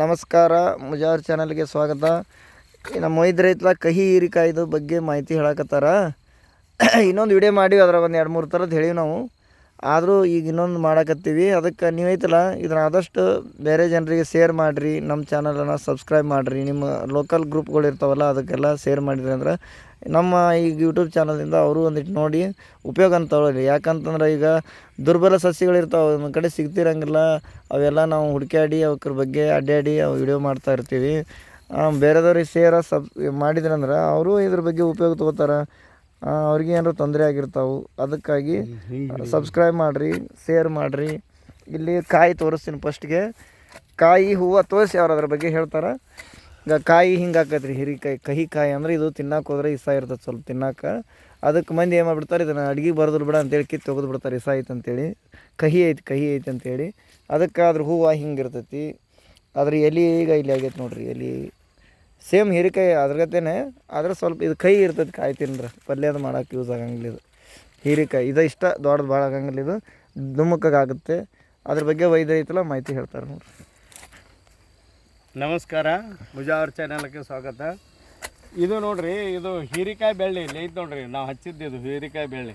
ನಮಸ್ಕಾರ, ಮುಜಾರ್ ಚಾನಲ್ಗೆ ಸ್ವಾಗತ. ನಮ್ಮ ಮೊಯ್ದ ರೈತಲ ಕಹಿ ಹೀರಿಕಾಯ್ದು ಬಗ್ಗೆ ಮಾಹಿತಿ ಹೇಳಕತ್ತಾರ. ಇನ್ನೊಂದು ವಿಡಿಯೋ ಮಾಡಿ ಅದ್ರಾಗ ಒಂದು ಎರಡು ಮೂರು ಥರದ್ದು ಹೇಳಿವಿ ನಾವು. ಆದರೂ ಈಗ ಇನ್ನೊಂದು ಮಾಡಕತ್ತೀವಿ. ಅದಕ್ಕೆ ನೀವೈತಲ್ಲ ಇದನ್ನ ಆದಷ್ಟು ಬೇರೆ ಜನರಿಗೆ ಶೇರ್ ಮಾಡಿರಿ. ನಮ್ಮ ಚಾನಲನ್ನು ಸಬ್ಸ್ಕ್ರೈಬ್ ಮಾಡಿರಿ. ನಿಮ್ಮ ಲೋಕಲ್ ಗ್ರೂಪ್ಗಳು ಇರ್ತಾವಲ್ಲ, ಅದಕ್ಕೆಲ್ಲ ಶೇರ್ ಮಾಡಿರಿ ಅಂದ್ರೆ ನಮ್ಮ ಈಗ ಯೂಟ್ಯೂಬ್ ಚಾನಲಿಂದ ಅವರು ಒಂದಿಟ್ಟು ನೋಡಿ ಉಪಯೋಗ ಅಂತ ತೊಗೊಳ್ಳಿ. ಯಾಕಂತಂದ್ರೆ ಈಗ ದುರ್ಬಲ ಸಸ್ಯಗಳಿರ್ತಾವೆ ಒಂದು ಕಡೆ ಸಿಗ್ತಿರಂಗಿಲ್ಲ. ಅವೆಲ್ಲ ನಾವು ಹುಡುಕಾಡಿ ಅವಕ್ರ ಬಗ್ಗೆ ಅಡ್ಡಾಡಿ ಅವು ವಿಡಿಯೋ ಮಾಡ್ತಾ ಇರ್ತೀವಿ. ಬೇರೆದವ್ರಿಗೆ ಸೇರ ಸಬ್ ಮಾಡಿದ್ರಂದ್ರೆ ಅವರು ಇದ್ರ ಬಗ್ಗೆ ಉಪಯೋಗ ತೊಗೋತಾರೆ. ಅವ್ರಿಗೆ ಏನಾರು ತೊಂದರೆ ಆಗಿರ್ತಾವೆ ಅದಕ್ಕಾಗಿ ಸಬ್ಸ್ಕ್ರೈಬ್ ಮಾಡಿರಿ ಸೇರ್ ಮಾಡಿರಿ. ಇಲ್ಲಿ ಕಾಯಿ ತೋರಿಸ್ತೀನಿ ಫಸ್ಟ್ಗೆ ಕಾಯಿ ಹೂವು ತೋರಿಸಿ ಅವ್ರು ಅದ್ರ ಬಗ್ಗೆ ಹೇಳ್ತಾರೆ. ಈಗ ಕಾಯಿ ಹಿಂಗೆ ರೀ ಹಿರಿಕಾಯಿ ಕಹಿ ಕಾಯಿ ಅಂದ್ರೆ ಇದು ತಿನ್ನಕ್ಕೆ ಹೋದ್ರೆ ಇಸ ಇರ್ತದೆ ಸ್ವಲ್ಪ ತಿನ್ನಕ್ಕೆ ಅದಕ್ಕೆ ಮಂದಿ ಏನು ಮಾಡ್ಬಿಡ್ತಾರೆ, ಇದನ್ನು ಅಡ್ಗೆ ಬರೋದಿಲ್ಲ ಬಿಡ ಅಂತೇಳಿ ಕಿತ್ತು ತೆಗೆದು ಬಿಡ್ತಾರೆ, ಇಸ ಐತೆ ಅಂತೇಳಿ. ಕಹಿ ಐತಿ, ಕಹಿ ಐತೆ ಅಂತೇಳಿ. ಅದಕ್ಕೆ ಅದ್ರ ಹೂವು ಹಿಂಗೆ ಇರ್ತೈತಿ. ಅದ್ರ ಎಲೆ ಈಗ ಇಲ್ಲಿ ಆಗೈತೆ ನೋಡ್ರಿ, ಎಲೆ. ಸೇಮ್ ಹೀರೆಕಾಯಿ ಅದ್ರಗತ್ತೇನೆ ಆದ್ರೆ ಸ್ವಲ್ಪ ಇದು ಕೈ ಇರ್ತೈತಿ ಕಾಯಿ ತಿಂದ್ರೆ. ಪಲ್ಯ ಅದು ಮಾಡೋಕೆ ಯೂಸ್ ಆಗಂಗಿಲ್ಲ ಇದು. ಹೀರೆಕಾಯಿ ಇದು ಇಷ್ಟ, ದೊಡ್ಡದು ಭಾಳ ಆಗಂಗಿಲ್ಲ ಇದು. ದುಮ್ಮಕ್ಕಾಗುತ್ತೆ ಅದ್ರ ಬಗ್ಗೆ ವೈದ್ಯ ಐತಲ್ಲ ಮಾಹಿತಿ ಹೇಳ್ತಾರೆ ನೋಡ್ರಿ. ನಮಸ್ಕಾರ. ಮುಜಾವರ್ ಚಾನಲ್ಗೆ ಸ್ವಾಗತ. ಇದು ನೋಡ್ರಿ, ಇದು ಹೀರಿಕಾಯಿ ಬೆಳ್ಳಿ ಇಲ್ಲಿ ಐತೆ ನೋಡ್ರಿ, ನಾವು ಹಚ್ಚಿದ್ದು ಇದು ಹೀರಿಕಾಯಿ ಬೆಳ್ಳಿ.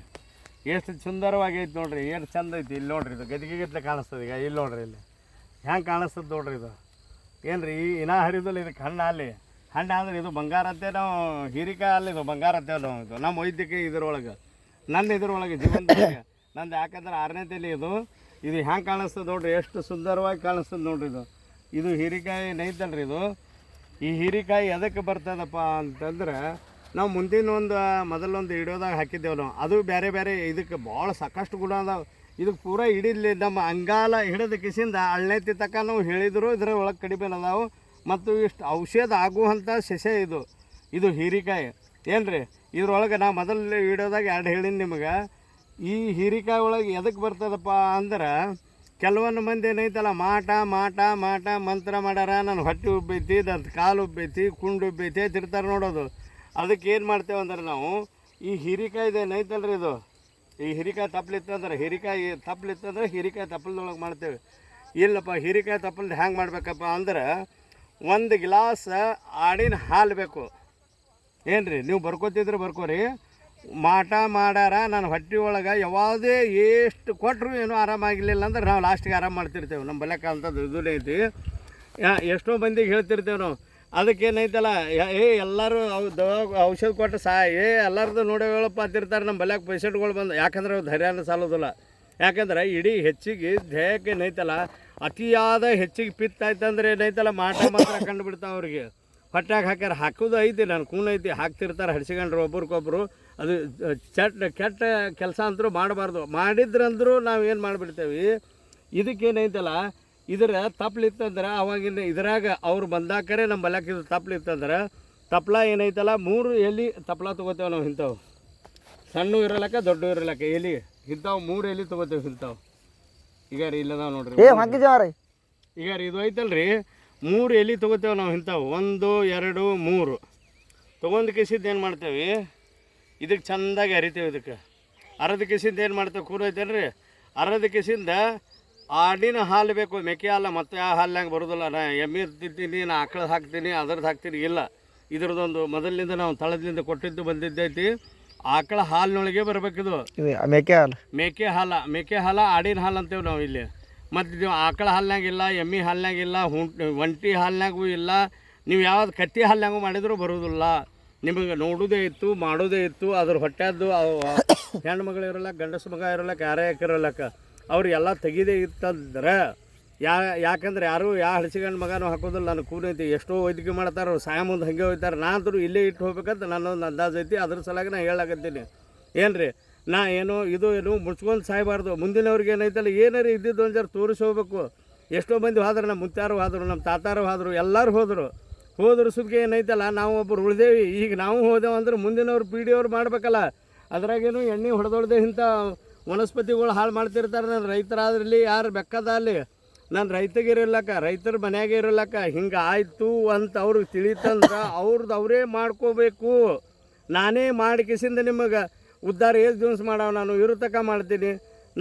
ಎಷ್ಟು ಸುಂದರವಾಗಿ ಐತೆ ನೋಡ್ರಿ, ಏನು ಚಂದ ಐತಿ ಇಲ್ಲಿ ನೋಡ್ರಿ ಇದು. ಗದಿಗೆ ಗತ್ಲೆ ಕಾಣಿಸ್ತದೆ ಈಗ, ಇಲ್ಲಿ ನೋಡ್ರಿ ಇಲ್ಲಿ. ಹೆಂಗೆ ಕಾಣಿಸ್ತದೆ ನೋಡ್ರಿ ಇದು. ಏನ್ರಿ, ಈ ಇನ್ನ ಹರಿದಲ್ಲ ಇದಕ್ಕೆ ಹಣ್ಣು ಅಲ್ಲಿ. ಹಣ್ಣು ಅಂದ್ರೆ ಇದು ಬಂಗಾರ ಅಂತ ನಾವು ಹೀರಿಕಾಯಿ ಅಲ್ಲಿ ಇದು ಬಂಗಾರ ಅಂತೇವೆ ನಾವು ಇದು. ನಮ್ಮ ವೈದ್ಯಕೀಯ ಇದ್ರೊಳಗೆ. ನನ್ನ ಇದ್ರೊಳಗೆ ಜೀವಂತ ನಂದು ಯಾಕಂದ್ರೆ ಆರನೇ ತಲೆ ಇದು. ಇದು ಹೆಂಗೆ ಕಾಣಿಸ್ತದೆ ನೋಡ್ರಿ, ಎಷ್ಟು ಸುಂದರವಾಗಿ ಕಾಣಿಸ್ತದೆ ನೋಡ್ರಿ ಇದು. ಇದು ಹೀರಿಕಾಯಿ ನೈತಲ್ರಿ ಇದು. ಈ ಹೀರಿಕಾಯಿ ಎದಕ್ಕೆ ಬರ್ತದಪ್ಪ ಅಂತಂದ್ರೆ ನಾವು ಮುಂದಿನ ಒಂದು ಮೊದಲೊಂದು ಹಿಡಿಯೋದಾಗ ಹಾಕಿದ್ದೇವೆ ನಾವು. ಅದು ಬೇರೆ ಬೇರೆ ಇದಕ್ಕೆ ಭಾಳ ಸಾಕಷ್ಟು ಗುಣ ಅದಾವೆ. ಇದಕ್ಕೆ ಪೂರ ಹಿಡಿಲಿ ನಮ್ಮ ಅಂಗಾಲ ಹಿಡಿದ ಕಿಸಿಂದ ಅಳ್ನೆತ್ತಿ ತಕ್ಕ ನಾವು ಹೇಳಿದ್ರು ಇದ್ರ ಒಳಗೆ ಕಡಿಮೆ ಅದಾವೆ. ಮತ್ತು ಇಷ್ಟು ಔಷಧ ಆಗುವಂಥ ಸಸ್ಯ ಇದು. ಇದು ಹೀರಿಕಾಯಿ. ಏನ್ರಿ? ಇದ್ರೊಳಗೆ ನಾ ಮೊದಲು ವಿಡಿಯೋದಾಗ ಎರಡು ಹೇಳಿನಿ ನಿಮಗೆ. ಈ ಹೀರಿಕಾಯಿ ಒಳಗೆ ಎದಕ್ಕೆ ಬರ್ತದಪ್ಪ ಅಂದ್ರೆ ಕೆಲವೊಂದು ಮಂದಿ ಏನೈತಲ್ಲ, ಮಾಟ ಮಾಟ ಮಾಟ, ಮಂತ್ರ ಮಾಡ್ಯಾರ ನನ್ನ ಹೊಟ್ಟೆ ಉಬ್ಬೈತಿ ನನ್ನ ಕಾಲು ಉಬ್ಬೈತಿ ಕುಂಡು ಉಬ್ಬೈತಿ ತಿರ್ತಾರೆ ನೋಡೋದು. ಅದಕ್ಕೆ ಏನು ಮಾಡ್ತೇವೆ ಅಂದ್ರೆ ನಾವು, ಈ ಹೀರಿಕಾಯ್ದು ಏನೈತಲ್ರಿ ಇದು? ಈ ಹೀರಿಕಾಯಿ ತಪ್ಪಲಿತ್ತಂದ್ರೆ ಹೀರಿಕಾಯಿ ತಪ್ಪಲಿತ್ತಂದ್ರೆ ಹೀರಿಕಾಯಿ ತಪ್ಪಲದೊಳಗೆ ಮಾಡ್ತೇವೆ. ಇಲ್ಲಪ್ಪ, ಹೀರಿಕಾಯಿ ತಪ್ಪಲ್ದು ಹ್ಯಾಂಗೆ ಮಾಡ್ಬೇಕಪ್ಪ ಅಂದ್ರೆ, ಒಂದು ಗ್ಲಾಸ್ ಆಡಿನ ಹಾಲು ಬೇಕು. ಏನು ರೀ ನೀವು ಬರ್ಕೋತಿದ್ರೆ ಬರ್ಕೋರಿ. ಮಾಟ ಮಾಡಾರ ನನ್ನ ಹೊಟ್ಟೆ ಒಳಗೆ ಯಾವುದೇ ಎಷ್ಟು ಕೊಟ್ಟರು ಏನೂ ಆರಾಮಾಗಿರಲಿಲ್ಲ ಅಂದ್ರೆ ನಾವು ಲಾಸ್ಟಿಗೆ ಆರಾಮ ಮಾಡ್ತಿರ್ತೇವೆ. ನಮ್ಮ ಬಲ್ಯಾಕ ಅಂತದ್ದು ಇದು ಐತಿ ಎಷ್ಟೋ ಮಂದಿಗೆ ಹೇಳ್ತಿರ್ತೇವೆ ನಾವು. ಅದಕ್ಕೇನೈತಲ್ಲ ಏ, ಎಲ್ಲರೂ ಅವು ಔಷಧ ಕೊಟ್ಟು ಸಾ ಏ, ಎಲ್ಲರದು ನೋಡಿ ಹೇಳಪ್ಪ ಅಂತಿರ್ತಾರೆ ನಮ್ಮ ಬಲ್ಯಾಕ ಪೇಷಂಟ್ಗಳು ಬಂದು. ಯಾಕಂದ್ರೆ ಅವ್ರು ಧೈರ್ಯನ ಸಾಲೋದಿಲ್ಲ. ಯಾಕಂದ್ರೆ ಇಡೀ ಹೆಚ್ಚಿಗೆ ದೇಹಕ್ಕೆ ಏನೈತಲ್ಲ, ಅತಿಯಾದ ಹೆಚ್ಚಿಗೆ ಪಿತ್ತ ಆಯ್ತಂದ್ರೆ ಏನೈತಲ್ಲ, ಮಾಟ ಮಾತ್ರ ಕಂಡು ಬಿಡ್ತಾವೆ ಅವ್ರಿಗೆ. ಹೊಟ್ಯಾಗ ಹಾಕ್ಯಾರ, ಹಾಕೋದು ಐತಿ, ನಾನು ಕೂನ್ ಐತಿ, ಹಾಕ್ತಿರ್ತಾರೆ, ಹಡ್ಸಿಕೊಂಡ್ರು, ಒಬ್ರಿಗೊಬ್ರು. ಅದು ಚಟ್ ಕೆಟ್ಟ ಕೆಲಸ ಅಂತರೂ ಮಾಡಬಾರ್ದು. ಮಾಡಿದ್ರಂದ್ರೂ ನಾವು ಏನು ಮಾಡಿಬಿಡ್ತೇವೆ ಇದಕ್ಕೇನೈತಲ್ಲ ಇದರ ತಪ್ಪಲಿತ್ತಂದ್ರೆ ಅವಾಗಿನ ಇದ್ರಾಗ ಅವ್ರು ಬಂದಾಕರೆ ನಮ್ಮ ಬಲಕ್ಕೆ ಇದು ತಪ್ಪಲಿತ್ತಂದ್ರೆ ತಪ್ಪಲ ಏನೈತಲ್ಲ ಮೂರು ಎಲೆ ತಪ್ಪಲ ತೊಗೋತೇವೆ ನಾವು ಇಂಥವು. ಸಣ್ಣ ಇರಲಕ್ಕ ದೊಡ್ಡ ಇರಲಕ್ಕ ಎಲೆ. ಇಂಥವು ಮೂರು ಎಲೆ ತೊಗೋತೇವೆ ಇಂಥವು. ಈಗ ರೀ ನಾವು ನೋಡ್ರಿ. ಈಗ ರೀ ಇದು ಐತಲ್ರಿ ಮೂರು ಎಲೆ ತೊಗೋತೇವೆ ನಾವು ಇಂಥವು. ಒಂದು ಎರಡು ಮೂರು. ತೊಗೊಂಡು ಕಿಸಿದ್ದು ಏನು ಮಾಡ್ತೇವೆ ಇದಕ್ಕೆ ಚೆಂದಾಗಿ ಅರಿತೇವೆ ಇದಕ್ಕೆ. ಅರದ ಕಿಸಿಂದ ಏನು ಮಾಡ್ತೇವೆ? ಕೂರ ರೀ ಅರದ ಕಿಸಿಂದ ಆಡಿನ ಹಾಲು ಬೇಕು ಮೆಕ್ಕೆ ಹಾಲು ಮತ್ತೆ ಆ ಹಾಲಿನಾಗ ಬರೋದಿಲ್ಲ. ನಾ ಎಮ್ಮೆ ತಿಂತೀನಿ ನಾ ಆಕಳದ ಹಾಕ್ತೀನಿ ಅದ್ರದ್ದು ಹಾಕ್ತೀನಿ ಇಲ್ಲ. ಇದ್ರದ್ದೊಂದು ಮೊದಲಿನಿಂದ ನಾವು ತಳದಿಂದ ಕೊಟ್ಟಿದ್ದು ಬಂದಿದ್ದೈತಿ ಆಕಳ ಹಾಲಿನೊಳಗೆ ಬರಬೇಕಿದು ಇದು. ಮೇಕೆ ಹಾಲು. ಮೇಕೆ ಹಾಲ ಮೇಕೆ ಹಾಲ ಆಡಿನ ಹಾಲು ಅಂತೇವೆ ನಾವು ಇಲ್ಲಿ. ಮತ್ತು ನೀವು ಆಕಳ ಹಾಲಿನಾಗಿಲ್ಲ ಎಮ್ಮೆ ಹಾಲಿನಾಗಿಲ್ಲ ಹುಂಟ್ ಒಂಟಿ ಹಾಲಿನಾಗೂ ಇಲ್ಲ. ನೀವು ಯಾವ್ದು ಕತ್ತಿ ಹಾಲಿನಾಗೂ ಮಾಡಿದರೂ ಬರೋದಿಲ್ಲ. ನಿಮಗೆ ನೋಡೋದೇ ಇತ್ತು, ಮಾಡೋದೇ ಇತ್ತು ಅದ್ರ ಹೊಟ್ಟೆದ್ದು ಹೆಣ್ಣು ಮಗಳು ಇರಲ್ಲ ಗಂಡಸು ಮಗ ಇರಲ್ಲಕ್ಕ ಯಾರೇ ಇರಲ್ಲಕ್ಕ ಅವ್ರು ಎಲ್ಲ ತೆಗಿದೇ ಇತ್ತಂದ್ರೆ ಯಾ ಯಾಕಂದ್ರೆ ಯಾರು ಯಾ ಹಳಸಿಗಂಡು ಮಗನೂ ಹಾಕೋದಿಲ್ಲ ನಾನು ಕೂನೈತಿ ಎಷ್ಟೋ ವೈದ್ಯಕೀಯ ಮಾಡ್ತಾರೆ ಸಾಯ ಮುಂದೆ ಹಂಗೆ ಹೋಗ್ತಾರೆ. ನಾ ಅಂತೂ ಇಲ್ಲೇ ಇಟ್ಟು ಹೋಗ್ಬೇಕಂತ ನನ್ನೊಂದು ಅಂದಾಜು ಐತಿ, ಅದ್ರ ಸಲಾಗಿ ನಾ ಹೇಳಾಕತ್ತೀನಿ. ಏನ್ರಿ, ನಾ ಏನು ಇದು ಏನು ಮುಚ್ಕೊಂಡು ಸಾಯಬಾರ್ದು. ಮುಂದಿನವ್ರಿಗೆ ಏನೈತಲ್ಲ, ಏನಾರು ಇದ್ದಿದ್ದು ಒಂದು ಜರ ತೋರಿಸಿ ಹೋಗ್ಬೇಕು ಎಷ್ಟೋ ಮಂದಿ ಹೋದ್ರು, ನಮ್ಮ ಮುತ್ತಾರು ಹೋದ್ರು, ನಮ್ಮ ತಾತಾರು ಹೋದರು, ಎಲ್ಲರೂ ಹೋದರು. ಹೋದ್ರ ಸುದ್ಗೆ ಏನೈತಲ್ಲ, ನಾವು ಒಬ್ಬರು ಉಳಿದೇವಿ. ಈಗ ನಾವು ಹೋದೆವು ಅಂದ್ರೆ ಮುಂದಿನವ್ರು ಪೀಡಿಯವ್ರು ಮಾಡ್ಬೇಕಲ್ಲ. ಅದ್ರಾಗೇನು ಎಣ್ಣೆ ಹೊಡೆದೊಡ್ದೆ ಇಂಥ ವನಸ್ಪತಿಗಳು ಹಾಳು ಮಾಡ್ತಿರ್ತಾರೆ. ನನ್ನ ರೈತರಾದ್ರಲ್ಲಿ ಯಾರು ಬೆಕ್ಕದ ಅಲ್ಲಿ. ನಾನು ರೈತಗೆ ಇರಲಕ್ಕ ರೈತರ ಮನೆಯಾಗೆ ಇರಲಕ್ಕ. ಹಿಂಗೆ ಆಯಿತು ಅಂತ ಅವ್ರಿಗೆ ತಿಳಿತಂದ್ರೆ ಅವ್ರದ್ದು ಅವರೇ ಮಾಡ್ಕೋಬೇಕು. ನಾನೇ ಮಾಡ್ಕಿಸಿಂದ ನಿಮಗೆ ಉದ್ಧಾರ ಎಷ್ಟು ದಿವಸ ಮಾಡವ ನಾನು ಇರು ತಕ ಮಾಡ್ತೀನಿ.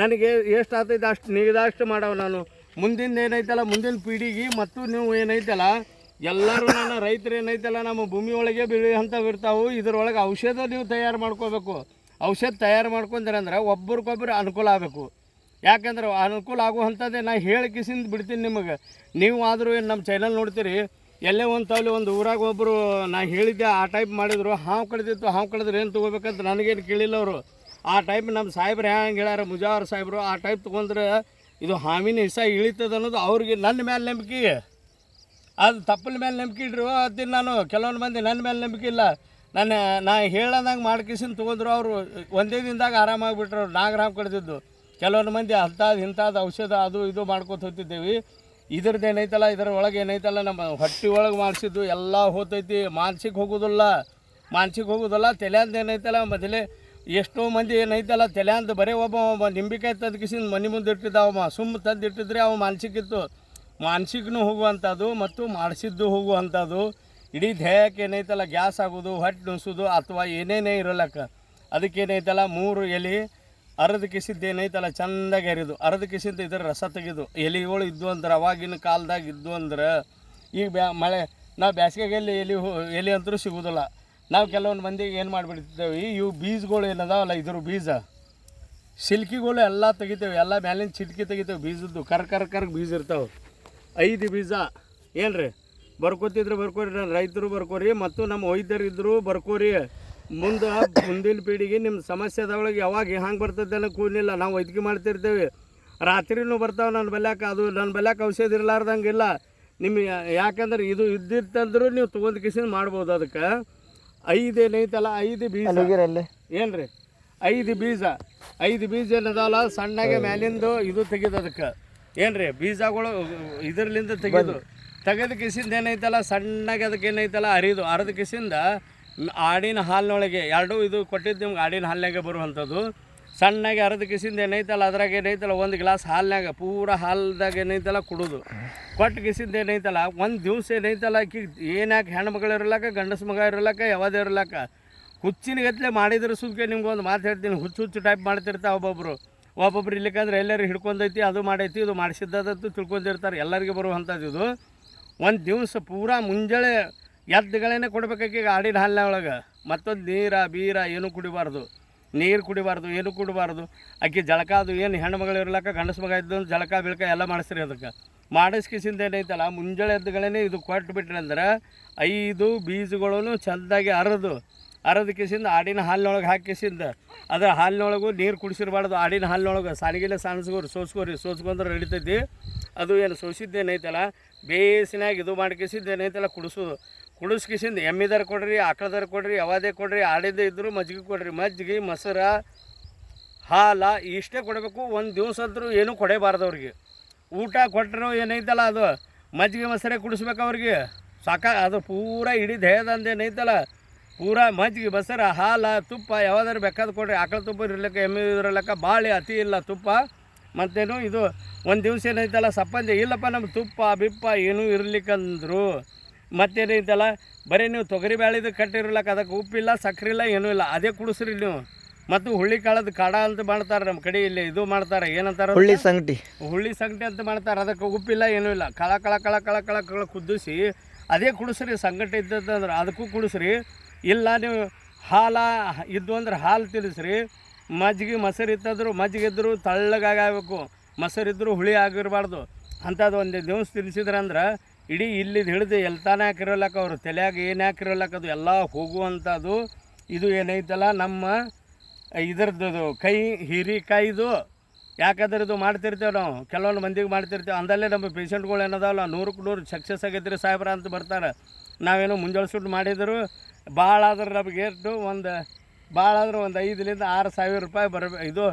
ನನಗೆ ಎಷ್ಟು ಆಗ್ತೈತೆ ಅಷ್ಟು ನಿಗದಷ್ಟು ಮಾಡವ ನಾನು. ಮುಂದಿನ ಏನೈತಲ್ಲ, ಮುಂದಿನ ಪೀಡಿಗೆ ಮತ್ತು ನೀವು ಏನೈತಲ್ಲ ಎಲ್ಲರೂ ನನ್ನ ರೈತರು ಏನೈತಲ್ಲ, ನಮ್ಮ ಭೂಮಿ ಒಳಗೆ ಬೀಳಿ ಅಂತ ಬಿಡ್ತಾವೆ. ಇದ್ರೊಳಗೆ ಔಷಧ ನೀವು ತಯಾರು ಮಾಡ್ಕೋಬೇಕು. ಔಷಧ ತಯಾರು ಮಾಡ್ಕೊಂಡ್ರೆ ಅಂದ್ರೆ ಅನುಕೂಲ ಆಗಬೇಕು. ಯಾಕಂದ್ರೆ ಅನುಕೂಲ ಆಗುವಂಥದ್ದೇ ನಾ ಹೇಳಿ ಕಿಸಿಂದ ಬಿಡ್ತೀನಿ ನಿಮಗೆ. ನೀವು ಆದರೂ ಏನು ನಮ್ಮ ಚಾನಲ್ ನೋಡ್ತೀರಿ, ಎಲ್ಲೇ ಒಂದು ತಾವಲ್ಲಿ ಒಂದು ಊರಾಗ ಒಬ್ಬರು ನಾ ಹೇಳಿದ್ದೆ, ಆ ಟೈಪ್ ಮಾಡಿದ್ರು, ಹಾವು ಕಡ್ದಿತ್ತು ಹಾವು ಕಡಿದ್ರೆ ಏನು ತೊಗೋಬೇಕಂತ ನನಗೇನು ಕೇಳಿಲ್ಲ ಅವರು. ಆ ಟೈಪ್ ನಮ್ಮ ಸಾಹೇಬ್ರು ಹೆಂಗೆ ಹೇಳ್ಯಾರ, ಮುಜಾವರ್ ಸಾಹೇಬರು, ಆ ಟೈಪ್ ತೊಗೊಂಡ್ರೆ ಇದು ಹಾವಿನ ಹಿಸ ಇಳಿತದ ಅನ್ನೋದು ಅವ್ರಿಗೆ ನನ್ನ ಮೇಲೆ ನಂಬಿಕೆ. ಅದು ತಪ್ಪಲ ಮೇಲೆ ನಂಬಿಕೆ ಇಡ್ರಿ ಅದು ನಾನು. ಕೆಲವೊಂದು ಮಂದಿ ನನ್ನ ಮೇಲೆ ನಂಬಿಕೆ ಇಲ್ಲ. ನನ್ನ, ನಾ ಹೇಳದಂಗೆ ಮಾಡ್ಕಿಸಿನ ತೊಗೊಂಡ್ರು ಅವರು ಒಂದೇ ದಿನದಾಗ ಆರಾಮಾಗಿಬಿಟ್ರು ನಾಗರಾಮ್ ಕಡ್ದಿದ್ದು ಕೆಲವೊಂದು ಮಂದಿ ಅಂಥದ್ದು, ಇಂಥದ್ದು ಔಷಧ ಅದು ಇದು ಮಾಡ್ಕೊತ ಹೋಗ್ತಿದ್ದೇವೆ. ಇದ್ರದ್ದು ಏನೈತಲ್ಲ, ಇದರ ಒಳಗೆ ಏನೈತಲ್ಲ, ನಮ್ಮ ಹೊಟ್ಟೆ ಒಳಗೆ ಮಾಡಿಸಿದ್ದು ಎಲ್ಲ ಹೋತೈತಿ. ಮಾನಸಿಕ ಹೋಗೋದಿಲ್ಲ. ಮಾನಸಿಕ ಹೋಗೋದಲ್ಲ. ತಲೆಯಂದು ಏನೈತಲ್ಲ ಮೊದಲೇ ಎಷ್ಟೋ ಮಂದಿ ಏನೈತಲ್ಲ, ತಲೆಯಂದು ಬರೀ ಒಬ್ಬ ಒಬ್ಬ ನಿಂಬಿಕಾಯಿ ತದ್ಕಿಸಿದ ಮನೆ ಮುಂದೆ ಇಟ್ಟಿದ್ದ. ಅವ ಸುಮ್ಮ ತಂದು ಇಟ್ಟಿದ್ರೆ ಅವ ಮಾನಸಿಕ ಇತ್ತು. ಮಾನಸಿಕನೂ ಹೋಗುವಂಥದ್ದು ಮತ್ತು ಮಾಡಿಸಿದ್ದು ಹೋಗುವಂಥದ್ದು. ಇಡೀ ದೇಹಕ್ಕೆ ಏನೈತಲ್ಲ, ಗ್ಯಾಸ್ ಆಗೋದು, ಹೊಟ್ಟೆ ನುಸುದು ಅಥವಾ ಏನೇನೇ ಇರೋಲ್ಲಕ್ಕ ಅದಕ್ಕೆ ಏನೈತಲ್ಲ, ಮೂರು ಎಲೆ, ಅರ್ಧ ಕಿಸಿದ್ದು ಏನೈತಲ್ಲ, ಚಂದಾಗಿ ಎರಿದು ಅರ್ಧ ಕಿಸಿದ್ದು ಇದ್ರ ರಸ ತೆಗೆದು, ಎಲೆಗಳು ಇದ್ದು ಅಂದ್ರೆ, ಅವಾಗಿನ ಕಾಲದಾಗ ಇದ್ದು ಅಂದ್ರೆ, ಈಗ ಬ್ಯಾ, ಮಳೆ, ನಾವು ಬ್ಯಾಸಿಗೆಯಲ್ಲಿ ಎಲೆ ಹೋ, ಎಲೆ ಅಂತೂ ಸಿಗೋದಿಲ್ಲ. ನಾವು ಕೆಲವೊಂದು ಮಂದಿಗೆ ಏನು ಮಾಡಿಬಿಡ್ತಿದ್ದೇವೆ ಇವು ಬೀಜಗಳು ಏನದಾವಲ್ಲ, ಇದ್ರ ಬೀಜ. ಸಿಲ್ಕಿಗಳು ಎಲ್ಲ ತೆಗಿತೇವೆ, ಎಲ್ಲ ಮ್ಯಾಲಿನ ಚಿಟಕಿ ತೆಗಿತೇವೆ, ಬೀಜದ್ದು ಕರ್ ಕರ್ ಕರ್ ಬೀಜ ಇರ್ತಾವೆ. ಐದು ಬೀಜ. ಏನು ರೀ ಬರ್ಕೋತಿದ್ರೆ ಬರ್ಕೋರಿ ನಾನು ರೈತರು ಬರ್ಕೋರಿ ಮತ್ತು ನಮ್ಮ ವೈದ್ಯರಿದ್ರು ಇದ್ದರು ಬರ್ಕೋರಿ. ಮುಂದೆ ಮುಂದಿನ ಪೀಳಿಗೆ ನಿಮ್ಮ ಸಮಸ್ಯೆ ಅದ್ರೊಳಗೆ ಯಾವಾಗ ಹೆಂಗೆ ಬರ್ತದೆ ಅನ್ನೋ ಕೂನಿಲ್ಲ ನಾವು ವೈದ್ಯಕೀಯ ಮಾಡ್ತಿರ್ತೇವೆ. ರಾತ್ರಿನೂ ಬರ್ತಾವೆ ನನ್ನ ಬೆಲ್ಯಾಕ. ಅದು ನನ್ನ ಬೆಲ್ಯಾಕ ಔಷಧ ಇರಲಾರ್ದಂಗೆ ಇಲ್ಲ ನಿಮ್ಮ ಯಾಕಂದ್ರೆ ಇದು ಇದ್ದಿತ್ತಂದ್ರೂ ನೀವು ತೊಗೊಂಡು ಕಿಸಿನ ಮಾಡ್ಬೋದು ಅದಕ್ಕೆ. ಐದು ಏನೈತಲ್ಲ ಐದು ಬೀಜ. ಏನ್ರಿ? ಏನು ರೀ ಐದು ಬೀಜ. ಐದು ಬೀಜ ಏನದಲ್ಲ ಸಣ್ಣಗೆ ಮ್ಯಾಲಿಂದು ಇದು ತೆಗೆದು ಅದಕ್ಕೆ ಏನು ರೀ ಬೀಜಗಳು ಇದರ್ಲಿಂದ ತೆಗೆದು, ತೆಗೆದ ಕಿಸಿಂದ ಏನೈತಲ್ಲ, ಸಣ್ಣಗೆ ಅದಕ್ಕೆ ಏನೈತಲ್ಲ ಅರಿದು ಅರದ ಕಿಸಿಂದ ಆಡಿನ ಹಾಲಿನೊಳಗೆ, ಎರಡೂ ಇದು ಕೊಟ್ಟಿದ್ದು ನಿಮ್ಗೆ ಆಡಿನ ಹಾಲಿನಾಗೆ ಬರುವಂಥದ್ದು. ಸಣ್ಣಗೆ ಅರದ ಕಿಸಿಂದ ಏನೈತಲ್ಲ, ಅದ್ರಾಗ ಏನೈತಲ್ಲ, ಒಂದು ಗ್ಲಾಸ್ ಹಾಲಿನಾಗ ಪೂರ ಹಾಲ್ದಾಗ ಏನೈತಲ್ಲ, ಕುಡುದು. ಕೊಟ್ಟು ಕಿಸಿಂದ ಏನೈತಲ್ಲ, ಒಂದು ದಿವ್ಸ ಏನೈತಲ್ಲ, ಆಕಿ ಏನಾಕೆ ಹೆಣ್ಮಗಳು ಇರಲಕ್ಕ, ಗಂಡಸ ಮಗ ಇರಲಕ್ಕ, ಯಾವ್ದು ಇರಲಕ್ಕ. ಹುಚ್ಚಿನ ಗತ್ಲೆ ಮಾಡಿದ್ರೆ ಸುದ್ಕೆ ನಿಮ್ಗೆ ಒಂದು ಮಾತು ಹೇಳ್ತೀನಿ, ಹುಚ್ಚು ಹುಚ್ಚು ಟೈಪ್ ಮಾಡ್ತಿರ್ತಾವೆ ಒಬ್ಬೊಬ್ಬರು ಒಬ್ಬೊಬ್ರು ಇಲ್ಲಿಕಂದ್ರೆ ಎಲ್ಲರೂ ಹಿಡ್ಕೊಂಡೈತಿ, ಅದು ಮಾಡೈತಿ, ಇದು ಮಾಡಿಸಿದ್ದದಂತೂ ತಿಳ್ಕೊಂಡಿರ್ತಾರೆ. ಎಲ್ಲರಿಗೆ ಬರುವಂಥದ್ದು ಇದು. ಒಂದು ದಿವಸ ಪೂರಾ ಮುಂಜಾನೆ ಎದ್ದುಗಳೇನೆ ಕೊಡಬೇಕಾಗಿ ಆಡಿನ ಹಾಲಿನ ಒಳಗೆ. ಮತ್ತೊಂದು ನೀರ, ಬೀರ ಏನೂ ಕುಡಿಬಾರ್ದು. ನೀರು ಕುಡಿಬಾರ್ದು, ಏನು ಕುಡಿಬಾರ್ದು. ಆಕೆ ಜಳಕ ಅದು ಏನು ಹೆಣ್ಣು ಮಗಳು ಇರ್ಲಕ್ಕ, ಗಂಡಸ ಮಗ ಇದ್ದು ಜಳಕ, ಬಿಳಕ ಎಲ್ಲ ಮಾಡಿಸ್ರಿ ಅದಕ್ಕೆ. ಮಾಡಿಸ್ಕಿಸಿಂದ ಏನೈತಲ್ಲ ಮುಂಜಾನೆ ಎದ್ದುಗಳೇನೆ ಇದು ಕೊಟ್ಟು ಬಿಟ್ರಿ ಅಂದ್ರೆ ಐದು ಬೀಜಗಳನ್ನು ಚೆಂದಾಗಿ ಅರದು ಅರದ ಕಿಸಿಂದ ಆಡಿನ ಹಾಲಿನೊಳಗೆ ಹಾಕಿಸಿಂದ ಅದರ ಹಾಲಿನೊಳಗೂ ನೀರು ಕುಡಿಸಿರ್ಬಾರ್ದು. ಆಡಿನ ಹಾಲಿನೊಳಗೆ ಸಾರಿಗೆಲ್ಲ ಸಾಣಿಸ್ಕೋರಿ ಸೋಸ್ಕೋರಿ ಸೋಸ್ಕೊಂಡ್ರೆ ನಡೀತೈತಿ. ಅದು ಏನು ಸೋಸಿದ್ದೇನೈತಲ್ಲ ಬೇಸಿನಾಗ ಇದು ಮಾಡ್ಕಿಸಿದ್ದು ಏನೈತಲ್ಲ ಕುಡಿಸೋದು. ಕುಡಿಸ್ಕಿಸಿಂದ ಎಮ್ಮಿದಾರ ಕೊಡ್ರಿ ಆಕಳದಾರ ಕೊಡ್ರಿ, ಯಾವಾದೇ ಕೊಡ್ರಿ ಆಡಿದ್ದೆ ಇದ್ದರೂ ಮಜ್ಜಿಗೆ ಕೊಡ್ರಿ. ಮಜ್ಜಿಗೆ, ಮೊಸರ, ಹಾಲ ಇಷ್ಟೇ ಕೊಡಬೇಕು. ಒಂದು ದಿವಸ ಅಂದರೂ ಏನೂ ಕೊಡೇಬಾರ್ದು ಅವ್ರಿಗೆ. ಊಟ ಕೊಟ್ಟರು ಏನೈತಲ್ಲ ಅದು? ಮಜ್ಜಿಗೆ, ಮೊಸರೇ ಕುಡಿಸ್ಬೇಕು ಅವ್ರಿಗೆ. ಸಾಕ ಅದು ಪೂರ ಇಡೀ ದೇಹದಂದು ಏನೈತಲ್ಲ? ಪೂರ ಮಜ್ಜಿಗೆ ಬಸರ ಹಾಲು ತುಪ್ಪ ಯಾವ್ದಾದ್ರು ಬೇಕಾದ ಕೊಡ್ರಿ. ಆಕಳ ತುಪ್ಪ ಇರಲಿಕ್ಕೆ ಎಮ್ಮೆ ಇರಲಿಕ್ಕ ಭಾಳ ಅತಿ ಇಲ್ಲ ತುಪ್ಪ. ಮತ್ತೇನು ಇದು ಒಂದು ದಿವಸ ಏನೈತಲ್ಲ ಸಪ್ಪಂದೆ. ಇಲ್ಲಪ್ಪ ನಮ್ಗೆ ತುಪ್ಪ ಬಿಪ್ಪ ಏನೂ ಇರ್ಲಿಕ್ಕಂದ್ರು. ಮತ್ತೇನೈತಲ್ಲ ಬರೀ ನೀವು ತೊಗರಿ ಬ್ಯಾಳಿದು ಕಟ್ಟಿರ್ಲಕ್ಕ ಅದಕ್ಕೆ ಉಪ್ಪಿಲ್ಲ ಸಕ್ಕರೆ ಇಲ್ಲ ಏನೂ ಇಲ್ಲ. ಅದೇ ಕುಡಿಸ್ರಿ ನೀವು. ಮತ್ತು ಹುಳ್ಳಿ ಕಾಳದ ಕಾಡ ಅಂತ ಮಾಡ್ತಾರೆ ನಮ್ಮ ಕಡೆ ಇಲ್ಲಿ ಇದು ಮಾಡ್ತಾರೆ. ಏನಂತಾರೆ ಹುಳ್ಳಿ ಸಂಗಟಿ ಹುಳ್ಳಿ ಸಂಗಟಿ ಅಂತ ಮಾಡ್ತಾರೆ. ಅದಕ್ಕೆ ಉಪ್ಪಿಲ್ಲ ಏನೂ ಇಲ್ಲ. ಕಳ ಕಳ ಕಳ ಕಳ ಕಳ ಕಳ ಕುದಿಸಿ ಅದೇ ಕುಡಿಸ್ರಿ. ಸಂಗಟಿ ಇದ್ದದಂದ್ರೆ ಅದಕ್ಕೂ ಕುಡಿಸ್ರಿ. ಇಲ್ಲ, ನೀವು ಹಾಲ, ಇದ್ದು ಅಂದ್ರೆ ಹಾಲು ತಿಳಿಸ್ರಿ ಮಜ್ಜಿಗೆ ಮೊಸರು ಇತ್ತಂದ್ರು ಮಜ್ಜಿಗೆ ಇದ್ದರೂ ತಳ್ಳಗಾಗಬೇಕು. ಮೊಸರು ಇದ್ದರೂ ಹುಳಿ ಆಗಿರಬಾರ್ದು. ಅಂಥದ್ದು ಒಂದು ದಿವಸ ತಿನ್ಸಿದ್ರಂದ್ರೆ ಇಡೀ ಇಲ್ಲಿ ಹಿಡಿದು ಎಲ್ತಾನೆ ಹಾಕಿರೋಲಕ್ಕ ಅವರು? ತಲೆಯಾಗ ಏನು ಹಾಕಿರಲಕ್ಕ ಅದು? ಎಲ್ಲ ಹೋಗುವಂಥದ್ದು ಇದು ಏನೈತಲ್ಲ ನಮ್ಮ ಇದ್ರದ್ದು ಕೈ ಹೀರಿಕಾಯಿದು ಯಾಕಂದ್ರೆ ಇದು ಮಾಡ್ತಿರ್ತೇವೆ ನಾವು. ಕೆಲವೊಂದು ಮಂದಿಗೆ ಮಾಡ್ತಿರ್ತೇವೆ. ಅಂದಲ್ಲೇ ನಮ್ಮ ಪೇಷಂಟ್ಗಳು ಏನದಾವಲ್ಲ ನೂರಕ್ಕೆ ನೂರು ಸಕ್ಸಸ್ ಆಗೈತ್ರಿ ಸಾಹೇಬ್ರ ಅಂತ ಬರ್ತಾರೆ. ನಾವೇನೋ ಮುಂಜಾನೆ ಸುಟ್ಟು ಮಾಡಿದ್ರು. ಭಾಳ ಆದ್ರೆ ನಮಗೆ ಎಷ್ಟು ಒಂದು ಭಾಳ ಆದ್ರೆ ಒಂದು ಐದರಿಂದ ಆರು ಸಾವಿರ ರೂಪಾಯಿ ಬರಬೇಕು ಇದು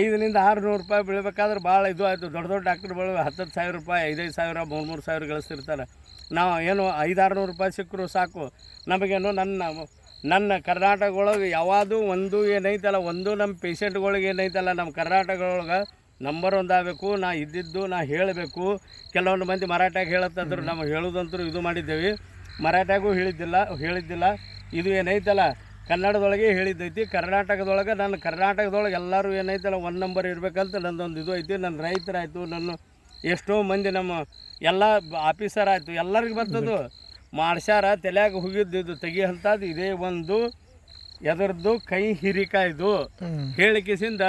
ಐದರಿಂದ ಆರು ನೂರು ರೂಪಾಯಿ ಬೀಳ್ಬೇಕಾದ್ರೆ ಭಾಳ ಇದು ಆಯಿತು. ದೊಡ್ಡ ದೊಡ್ಡ ಡಾಕ್ಟ್ರುಗಳು ಹತ್ತತ್ತು ಸಾವಿರ ರೂಪಾಯಿ ಐದೈದು ಸಾವಿರ ಮೂರು ಮೂರು ಸಾವಿರ ಗಳಿಸ್ತಿರ್ತಾರೆ. ನಾವು ಏನು ಐದಾರು ನೂರು ರೂಪಾಯಿ ಸಿಕ್ಕರು ಸಾಕು. ನಮಗೇನು ನನ್ನ ನನ್ನ ಕರ್ನಾಟಕ ಒಳಗೆ ಯಾವುದು ಒಂದು ಏನೈತಲ್ಲ ಒಂದು ನಮ್ಮ ಪೇಷಂಟ್ಗಳಿಗೆ ಏನೈತಲ್ಲ ನಮ್ಮ ಕರ್ನಾಟಕ ಒಳಗೆ ನಂಬರ್ ಒಂದು ಆಗಬೇಕು ನಾ ಇದ್ದಿದ್ದು ನಾ ಹೇಳಬೇಕು. ಕೆಲವೊಂದು ಮಂದಿ ಮರಾಠಾಗ ಹೇಳತ್ತಂದ್ರು ನಮಗೆ ಹೇಳೋದಂತರೂ ಇದು ಮಾಡಿದ್ದೇವೆ. ಮರಾಠಾಗೂ ಹೇಳಿದ್ದಿಲ್ಲ ಹೇಳಿದ್ದಿಲ್ಲ. ಇದು ಏನೈತಲ್ಲ ಕನ್ನಡದೊಳಗೆ ಹೇಳಿದ್ದೈತಿ ಕರ್ನಾಟಕದೊಳಗೆ ನನ್ನ ಕರ್ನಾಟಕದೊಳಗೆ ಎಲ್ಲರೂ ಏನೈತಲ್ಲ ಒನ್ ನಂಬರ್ ಇರಬೇಕಂತ ನಂದೊಂದು ಇದು ಐತಿ ನನ್ನ ರೈತರಾಯಿತು ನನ್ನ ಎಷ್ಟೋ ಮಂದಿ ನಮ್ಮ ಎಲ್ಲ ಆಫೀಸರ್ ಆಯಿತು ಎಲ್ಲರಿಗೂ ಬರ್ತದು. ಮಾಡ್ಸ್ಯಾರ ತಲೆಯಾಗ ಹೋಗಿದ್ದು ತೆಗಿ ಅಂತದ್ದು ಇದೇ ಒಂದು ಎದರದ್ದು ಕೈ ಹಿರಿಕಾಯ್ದು ಹೇಳಿಕಿಸಿಂದ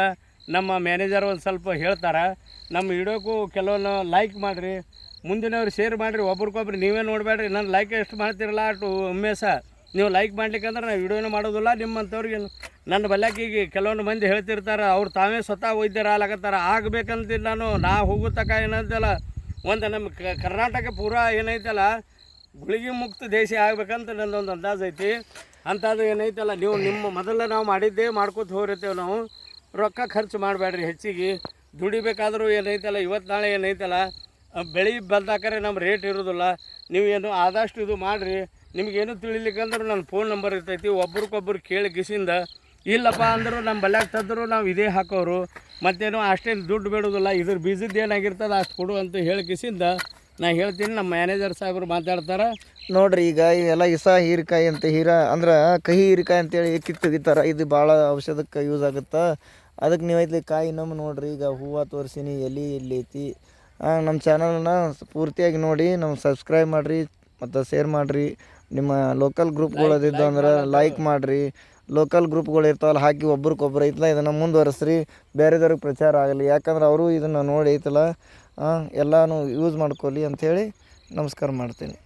ನಮ್ಮ ಮ್ಯಾನೇಜರ್ ಒಂದು ಸ್ವಲ್ಪ ಹೇಳ್ತಾರೆ ನಮ್ಮ ವಿಡಿಯೋಕ್ಕೂ ಕೆಲವೊಂದು ಲೈಕ್ ಮಾಡಿರಿ ಮುಂದಿನವ್ರು ಶೇರ್ ಮಾಡಿರಿ ಒಬ್ರಿಗೊಬ್ರು ನೀವೇ ನೋಡಬೇಡ್ರಿ ನನ್ನ ಲೈಕ್ ಎಷ್ಟು ಮಾಡ್ತಿರಲ್ಲ ಅಷ್ಟು ಉಮೇಶ ನೀವು ಲೈಕ್ ಮಾಡ್ಲಿಕ್ಕಂದ್ರೆ ನಾವು ವಿಡಿಯೋನ ಮಾಡೋದಿಲ್ಲ, ನಿಮ್ಮಂಥವ್ರಿಗೆ ನನ್ನ ಬಲ್ಯಾಕ ಕೆಲವೊಂದು ಮಂದಿ ಹೇಳ್ತಿರ್ತಾರೆ, ಅವ್ರು ತಾವೇ ಸ್ವತಃ ವೈದ್ಯರು ಆಗ್ಲಕತ್ತಾರ ಆಗ್ಬೇಕಂತೀನಿ ನಾನು, ನಾ ಹೋಗೋ ತಕ ಏನಂತಲ್ಲ, ಒಂದು ನಮ್ಮ ಕರ್ನಾಟಕ ಪೂರಾ ಏನೈತಲ್ಲ, ಗುಳಿಗೆ ಮುಕ್ತ ದೇಶ ಆಗ್ಬೇಕಂತ ನನ್ನೊಂದು ಅಂದಾಜು ಐತಿ. ಅಂಥದ್ದು ಏನೈತಲ್ಲ, ನೀವು ನಿಮ್ಮ ಮೊದಲು ನಾವು ಮಾಡಿದ್ದೇ ಮಾಡ್ಕೊತ ಹೋಗಿರ್ತೇವೆ ನಾವು. ರೊಕ್ಕ ಖರ್ಚು ಮಾಡಬೇಡ್ರಿ ಹೆಚ್ಚಿಗೆ. ದುಡಿಬೇಕಾದರೂ ಏನೈತಲ್ಲ ಇವತ್ತು ನಾಳೆ ಏನೈತಲ್ಲ, ಬೆಳಿ ಬೆಳೆ ಬಂದಾಕರೆ ನಮ್ಮ ರೇಟ್ ಇರೋದಿಲ್ಲ. ನೀವು ಏನು ಆದಷ್ಟು ಇದು ಮಾಡಿರಿ. ನಿಮಗೇನು ತಿಳಿಲಿಕ್ಕಂದ್ರೆ ನನ್ನ ಫೋನ್ ನಂಬರ್ ಇರ್ತೈತಿ. ಒಬ್ರಿಗೊಬ್ರು ಕೇಳಿ ಕಿಸಿಂದ ಇಲ್ಲಪ್ಪ ಅಂದರೂ ನಮ್ಮ ಬಲ್ಯಾಗ ತಂದರು ನಾವು ಇದೇ ಹಾಕೋರು. ಮತ್ತೇನು ಅಷ್ಟೇನು ದುಡ್ಡು ಬಿಡೋದಿಲ್ಲ, ಇದ್ರ ಬೀಜದ್ದು ಏನಾಗಿರ್ತದೆ ಅಷ್ಟು ಕೊಡು ಅಂತ ಹೇಳಿ ಕಿಸಿಂದ ನಾ ಹೇಳ್ತೀನಿ. ನಮ್ಮ ಮ್ಯಾನೇಜರ್ ಸಾಹೇಬರು ಮಾತಾಡ್ತಾರೆ. ನೋಡ್ರಿ ಈಗ ಇವೆಲ್ಲ ಇಸ, ಹೀರಿಕಾಯಿ ಅಂತ ಹೀರ, ಅಂದ್ರೆ ಕಹಿ ಹೀರಿಕಾಯಿ ಅಂತೇಳಿ ಕಿತ್ತು ತೆಗಿತಾರೆ ಇದು ಭಾಳ ಔಷಧಕ್ಕೆ ಯೂಸ್ ಆಗುತ್ತೆ? ಅದಕ್ಕೆ ನೀವು ಐತಿ ಕಾಯಿ ನಮ್ಮ ನೋಡ್ರಿ, ಈಗ ಹೂವು ತೋರಿಸಿನಿ ಎಲ್ಲಿ ಎಲ್ಲಿ ಐತಿ. ನಮ್ಮ ಚಾನಲ್ನ ಪೂರ್ತಿಯಾಗಿ ನೋಡಿ, ನಮ್ಗೆ ಸಬ್ಸ್ಕ್ರೈಬ್ ಮಾಡಿರಿ, ಮತ್ತು ಶೇರ್ ಮಾಡಿರಿ. ನಿಮ್ಮ ಲೋಕಲ್ ಗ್ರೂಪ್ಗಳು ಅದಿದ್ದು ಅಂದ್ರೆ ಲೈಕ್ ಮಾಡಿರಿ. ಲೋಕಲ್ ಗ್ರೂಪ್ಗಳು ಇರ್ತಾವಲ್ಲ ಹಾಕಿ ಒಬ್ರಿಗೊಬ್ರು ಐತಲ್ಲ ಇದನ್ನು ಮುಂದುವರೆಸ್ರಿ. ಬೇರೆದವ್ರಿಗೆ ಪ್ರಚಾರ ಆಗಲಿ. ಯಾಕಂದ್ರೆ ಅವರು ಇದನ್ನು ನೋಡಿ ಐತಲ್ಲ ಎಲ್ಲನೂ ಯೂಸ್ ಮಾಡ್ಕೊಳ್ಳಿ ಅಂಥೇಳಿ ನಮಸ್ಕಾರ ಮಾಡ್ತೀನಿ.